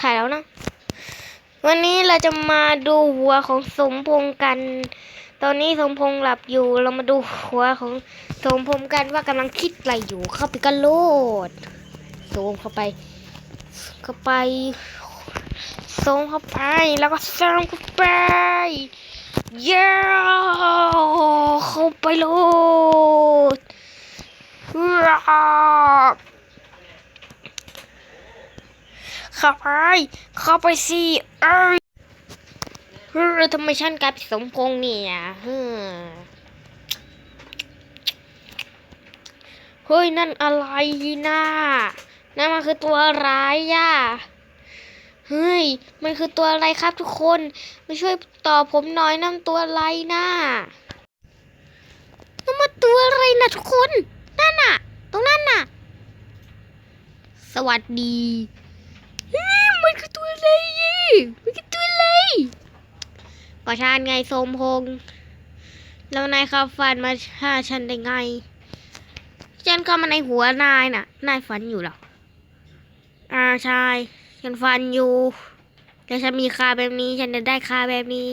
ถ่ายแล้วนะ วันนี้เราจะมาดูหัวของสมพงษ์กัน ตอนนี้สมพงษ์หลับอยู่ เรามาดูหัวของสมพงษ์กันว่ากำลังคิดอะไรอยู่ เข้าไปกันโลดซูมเข้าไป เข้าไปซูมเข้าไป แล้วก็ซูมเข้าไป เย้เข้าไปโลดว้าว เข้าไป เข้าไปสิเอ้ยเฮ้ยทำไมฉันกลายเป็นสมพงษ์เนี่ยเฮ้อเฮ้ยนั่นอะไรน่ะนั่นมันคือตัวร้ายย่ะเฮ้ย มันคือตัวอะไรครับทุกคน มาช่วยตอบผมหน่อยนั่นตัวอะไรน่ะนั่นมันตัวอะไรนะทุกคน นั่นน่ะ ตรงนั้นน่ะ สวัสดีเฮ้ยมันคือตัวอะไร ยี่มันคือตัวอะไรก็ชานไงสมพงษ์แล้วนายขับฟันมาฆ่าฉันได้ไง ฉันก็มาในหัวนายน่ะ นายฝันอยู่หรอ อ่าใช่ฉันฟันอยู่แต่ฉันมีคาแบบนี้ ฉันจะได้คาแบบนี้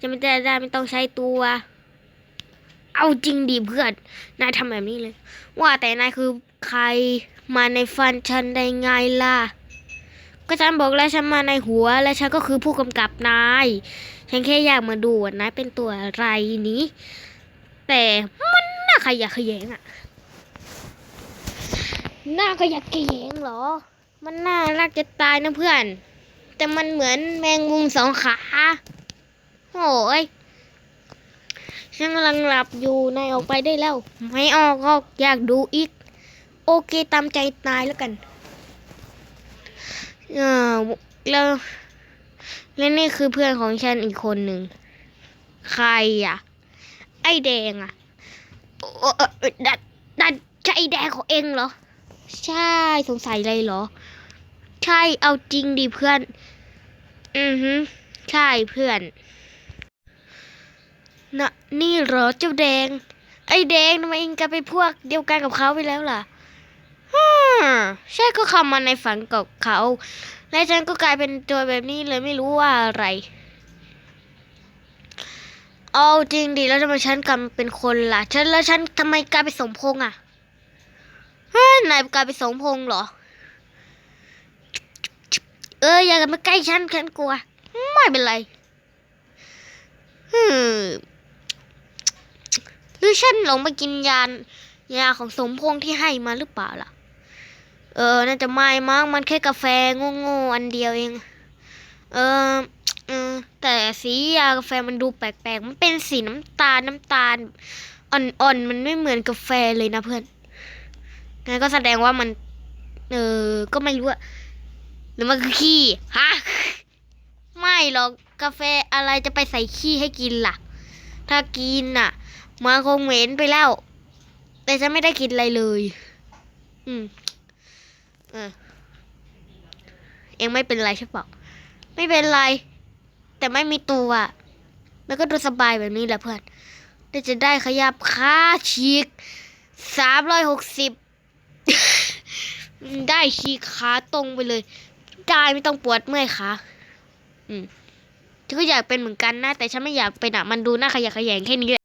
จะไม่ได้ได้ไม่ต้องใช้ตัว เอาจริงดิเพื่อน นายทำแบบนี้เลย ว่าแต่นายคือใครมาในฟันฉันได้ไงล่ะ ก็ฉันบอกแล้วฉันมาในหัว และฉันก็คือผู้กำกับนาย ฉันแค่อยากมาดูว่านายเป็นตัวอะไรนี้ แต่มันน่าขยะแขยงอะน่าขยะแขยงเหรอ มันน่ารักจะตายนะเพื่อน แต่มันเหมือนแมงมุมสองขาโอ้ยฉันกำลังหลับอยู่นายออกไปได้แล้ว ไม่ออกก็อยากดูอีก โอเคตามใจนายแล้วกัน แล้วและนี่คือเพื่อนของฉันอีกคนหนึ่ง ใครอะ ไอแดงอะดัดดัดใช่ไอแดงของเองเหรอ ใช่สงสัยอะไรเหรอ ใช่เอาจริงดิเพื่อน อือฮึใช่เพื่อนนะนี่เหรอเจ้าแดง ไอ้แดงทำไมเองกลายเป็นพวกเดียวกันกับเขาไปแล้วล่ะ ใช่ก็เข้ามาในฝันกับเขา และฉันก็กลายเป็นตัวแบบนี้เลยไม่รู้ว่าอะไร เอาจริงดิแล้วทำไมฉันกลายเป็นคนล่ะ ฉันแล้วฉันทำไมกลายเป็นสมพงษ์อะเฮ้ยนายกลายเป็นสมพงษ์เหรอ เอออย่ามาใกล้ฉันฉันกลัว ไม่เป็นไรฮึหรือฉันหลงไปกินยานยาของสมพงษ์ที่ให้มาหรือเปล่าล่ะ เออ น่าจะไม่มั้ง มันแค่กาแฟโง่ๆอันเดียวเอง เออเออแต่สียากาแฟมันดูแปลกๆ มันเป็นสีน้ำตาลน้ำตาล อ่อนๆ มันไม่เหมือนกาแฟเลยนะเพื่อน งั้นก็แสดงว่ามัน เออ ก็ไม่รู้อะหรือมันคือขี้ฮะ ไม่หรอกกาแฟอะไรจะไปใส่ขี้ให้กินล่ะ ถ้ากินน่ะมันคงเหม็นไปแล้ว แต่ฉันไม่ได้กินอะไรเลย อืม ออเองไม่เป็นไรใช่ปล่าไม่เป็นไร แต่ไม่มีตัว แล้วก็ดูสบายแบบนี้แหละเพื่อนได้จะได้ขยับขาฉีกสามร้อยหกสิบได้ฉีกขาตรงไปเลย ได้ไม่ต้องปวดเมื่อยขาอืมฉันก็อยากเป็นเหมือนกันนะ แต่ฉันไม่อยากเป็นอะ มันดูน่าขยะแขยงแค่นี้แหละ